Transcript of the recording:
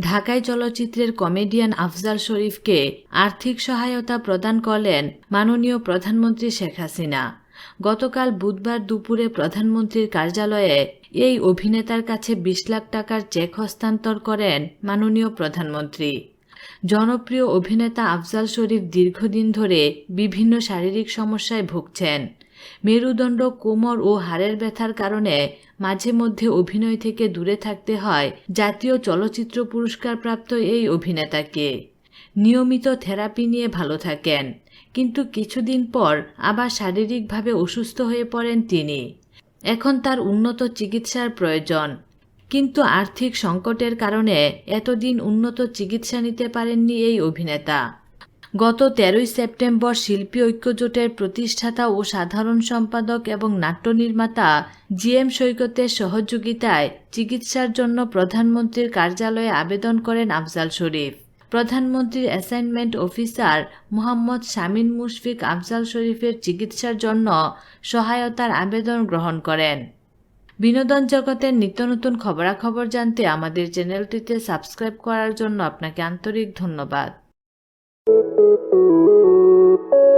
ঢাকায় চলচ্চিত্রের কমেডিয়ান আফজাল শরীফকে আর্থিক সহায়তা প্রদান করলেন মাননীয় প্রধানমন্ত্রী শেখ হাসিনা। গতকাল বুধবার দুপুরে প্রধানমন্ত্রীর কার্যালয়ে এই অভিনেতার কাছে বিশ লাখ টাকার চেক হস্তান্তর করেন মাননীয় প্রধানমন্ত্রী। জনপ্রিয় অভিনেতা আফজাল শরীফ দীর্ঘদিন ধরে বিভিন্ন শারীরিক সমস্যায় ভুগছেন। মেরুদণ্ড, কোমর ও হাড়ের ব্যথার কারণে মাঝে মধ্যে অভিনয় থেকে দূরে থাকতে হয়। জাতীয় চলচ্চিত্র পুরস্কার প্রাপ্ত এই অভিনেতাকে। নিয়মিত থেরাপি নিয়ে ভালো থাকেন। কিন্তু কিছুদিন পর আবার শারীরিকভাবে অসুস্থ হয়ে পড়েন তিনি। এখন তার উন্নত চিকিৎসার প্রয়োজন। কিন্তু আর্থিক সংকটের কারণে এতদিন উন্নত চিকিৎসা নিতে পারেননি এই অভিনেতা। গত তেরোই সেপ্টেম্বর শিল্পী ঐক্যজোটের প্রতিষ্ঠাতা ও সাধারণ সম্পাদক এবং নাট্য নির্মাতা জি এম সৈকতের সহযোগিতায় চিকিৎসার জন্য প্রধানমন্ত্রীর কার্যালয়ে আবেদন করেন আফজাল শরীফ। প্রধানমন্ত্রীর অ্যাসাইনমেন্ট অফিসার মোহাম্মদ শামীম মুশফিক আফজাল শরীফের চিকিৎসার জন্য সহায়তার আবেদন গ্রহণ করেন। বিনোদন জগতের নিত্য নতুন খবরাখবর জানতে আমাদের চ্যানেলটিতে সাবস্ক্রাইব করার জন্য আপনাকে আন্তরিক ধন্যবাদ। Música